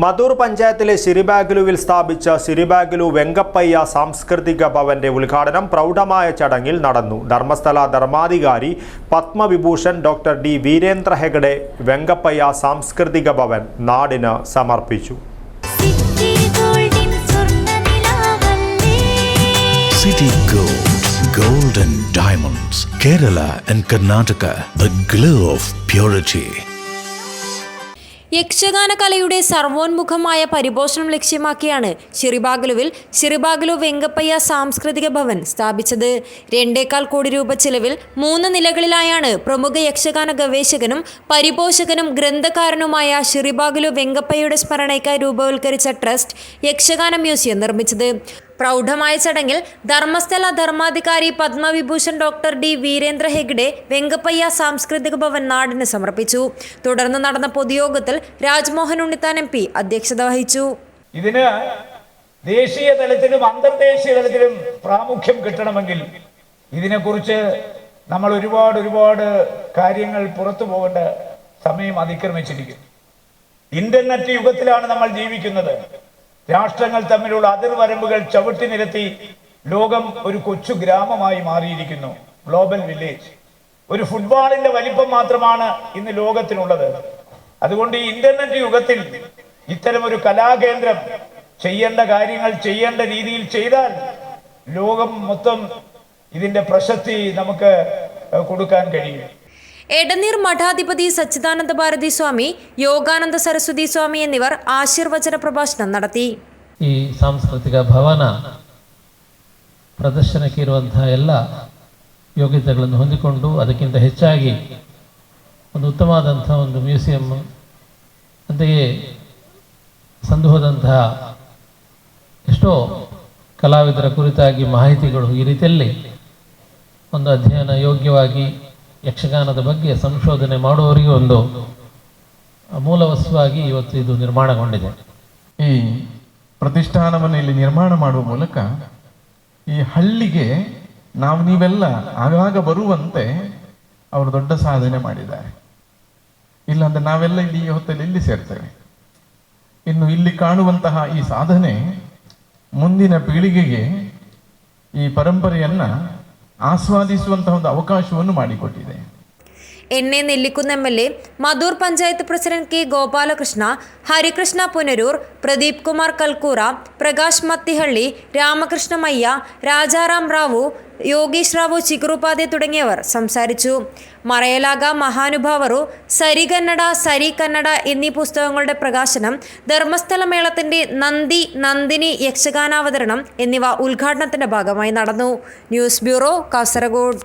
മധൂർ പഞ്ചായത്തിലെ സിരിബാഗുലുവിൽ സ്ഥാപിച്ച സിരിബാഗ്ലു വെങ്കപ്പയ്യ സാംസ്കൃതിക ഭവന്റെ ഉദ്ഘാടനം പ്രൗഢമായ ചടങ്ങിൽ നടന്നു. Dharmasthala Dharmadhikari Padma Vibhushan doctor D. വീരേന്ദ്ര ഹെഗഡെ വെങ്കപ്പയ്യ സാംസ്കൃതിക ഭവൻ നാടിന് സമർപ്പിച്ചു. City Gold, Gold and Diamonds, Kerala and Karnataka, the glow of purity. യക്ഷഗാന കലയുടെ സർവോന്മുഖമായ പരിപോഷണം ലക്ഷ്യമാക്കിയാണ് ശിറിബാഗലുവിൽ ശിറിബാഗലു വെങ്കപ്പയ്യ സാംസ്കൃതിക ഭവൻ സ്ഥാപിച്ചത്. രണ്ടേകാൽ കോടി രൂപ ചിലവിൽ മൂന്ന് നിലകളിലായാണ് പ്രമുഖ യക്ഷഗാന ഗവേഷകനും പരിപോഷകനും ഗ്രന്ഥകാരനുമായ ശിറിബാഗലു വെങ്കപ്പയ്യയുടെ സ്മരണയ്ക്കായി രൂപവൽക്കരിച്ച ട്രസ്റ്റ് യക്ഷഗാന മ്യൂസിയം നിർമ്മിച്ചത്. പ്രൗഢമായ ചടങ്ങിൽ ധർമ്മസ്ഥല ധർമാധികാരി പത്മവിഭൂഷൺ ഡോക്ടർ ഡി വീരേന്ദ്ര ഹെഗ്ഡെ വെങ്കപ്പയ്യ സാംസ്കൃതിക ഭവൻ നാടിന് സമർപ്പിച്ചു. തുടർന്ന് നടന്ന പൊതുയോഗത്തിൽ രാജ്മോഹൻ ഉണ്ണിത്താൻ എം പി അധ്യക്ഷത വഹിച്ചു. ഇതിന് ദേശീയ തലത്തിലും അന്തർദേശീയ തലത്തിലും പ്രാമുഖ്യം കിട്ടണമെങ്കിൽ ഇതിനെക്കുറിച്ച് നമ്മൾ ഒരുപാട് ഒരുപാട് കാര്യങ്ങൾ പുറത്തു പോകേണ്ട സമയം അതിക്രമിച്ചിരിക്കുന്നു. ഇന്റർനെറ്റ് യുഗത്തിലാണ് നമ്മൾ ജീവിക്കുന്നത്. രാഷ്ട്രങ്ങൾ തമ്മിലുള്ള അതിർവരമ്പുകൾ ചവിട്ടി നിരത്തി ലോകം ഒരു കൊച്ചു ഗ്രാമമായി മാറിയിരിക്കുന്നു. ഗ്ലോബൽ വില്ലേജ് ഒരു ഫുട്ബോളിന്റെ വലിപ്പം മാത്രമാണ് ഇന്ന് ലോകത്തിനുള്ളത്. അതുകൊണ്ട് ഈ ഇന്റർനെറ്റ് യുഗത്തിൽ ഇത്തരം ഒരു കലാകേന്ദ്രം ചെയ്യേണ്ട കാര്യങ്ങൾ ചെയ്യേണ്ട രീതിയിൽ ചെയ്താൽ ലോകം മൊത്തം ഇതിന്റെ പ്രശസ്തി നമുക്ക് കൊടുക്കാൻ കഴിയും. എടനീർ മഠാധിപതി സച്ചിദാനന്ദ ഭാരതി സ്വാമി യോഗാനന്ദ സരസ്വതി സ്വാമി എന്നിവർ ആശീർവചന പ്രഭാഷണം നടത്തി ಈ ಸಾಂಸ್ಕೃತಿಕ ಭವನ ಪ್ರದರ್ಶನಕ್ಕೆ ಇರುವಂತಹ ಎಲ್ಲ ಯೋಗ್ಯತೆಗಳನ್ನು ಹೊಂದಿಕೊಂಡು ಅದಕ್ಕಿಂತ ಹೆಚ್ಚಾಗಿ ಒಂದು ಉತ್ತಮವಾದಂಥ ಒಂದು ಮ್ಯೂಸಿಯಂ ಅಂತೆಯೇ ಸಂದು ಹೋದಂತಹ ಎಷ್ಟೋ ಕಲಾವಿದರ ಕುರಿತಾಗಿ ಮಾಹಿತಿಗಳು ಈ ರೀತಿಯಲ್ಲಿ ಒಂದು ಅಧ್ಯಯನ ಯೋಗ್ಯವಾಗಿ ಯಕ್ಷಗಾನದ ಬಗ್ಗೆ ಸಂಶೋಧನೆ ಮಾಡುವವರಿಗೆ ಒಂದು ಮೂಲವಸ್ತುವಾಗಿ ಇವತ್ತು ಇದು ನಿರ್ಮಾಣಗೊಂಡಿದೆ. ಈ ಪ್ರತಿಷ್ಠಾನವನ್ನು ಇಲ್ಲಿ ನಿರ್ಮಾಣ ಮಾಡುವ ಮೂಲಕ ಈ ಹಳ್ಳಿಗೆ ನಾವು ನೀವೆಲ್ಲ ಆಗಾಗ ಬರುವಂತೆ ಅವರು ದೊಡ್ಡ ಸಾಧನೆ ಮಾಡಿದ್ದಾರೆ. ಇಲ್ಲಾಂದ್ರೆ ನಾವೆಲ್ಲ ಇಲ್ಲಿ ಈ ಹೊತ್ತಲ್ಲಿ ಇಲ್ಲಿ ಸೇರ್ತೇವೆ. ಇನ್ನು ಇಲ್ಲಿ ಕಾಣುವಂತಹ ಈ ಸಾಧನೆ ಮುಂದಿನ ಪೀಳಿಗೆಗೆ ಈ ಪರಂಪರೆಯನ್ನ ಆಸ್ವಾದಿಸುವಂತಹ ಒಂದು ಅವಕಾಶವನ್ನು ಮಾಡಿಕೊಟ್ಟಿದೆ N A Nellikunnu M L A Madhur panchayat president K Gopalakrishna Harikrishna Punaroor Pradeep Kumar Kalkoora Prakash Mathihalli Ramakrishna Mayya Rajaram Rao Yogeesh Rao Chikkurupathe തുടങ്ങിയവർ സംസാരിച്ചു മറയലാക മഹാനുഭാവറു സരി കന്നഡ സരി കന്നഡ എന്നീ പുസ്തകങ്ങളുടെ പ്രകാശനം ധർമ്മസ്ഥല മേളത്തിന്റെ നന്ദി നന്ദിനി യക്ഷഗാനാവതരണം എന്നിവ ഉദ്ഘാടനത്തിന്റെ ഭാഗമായി നടന്നു. News bureau Kasaragod.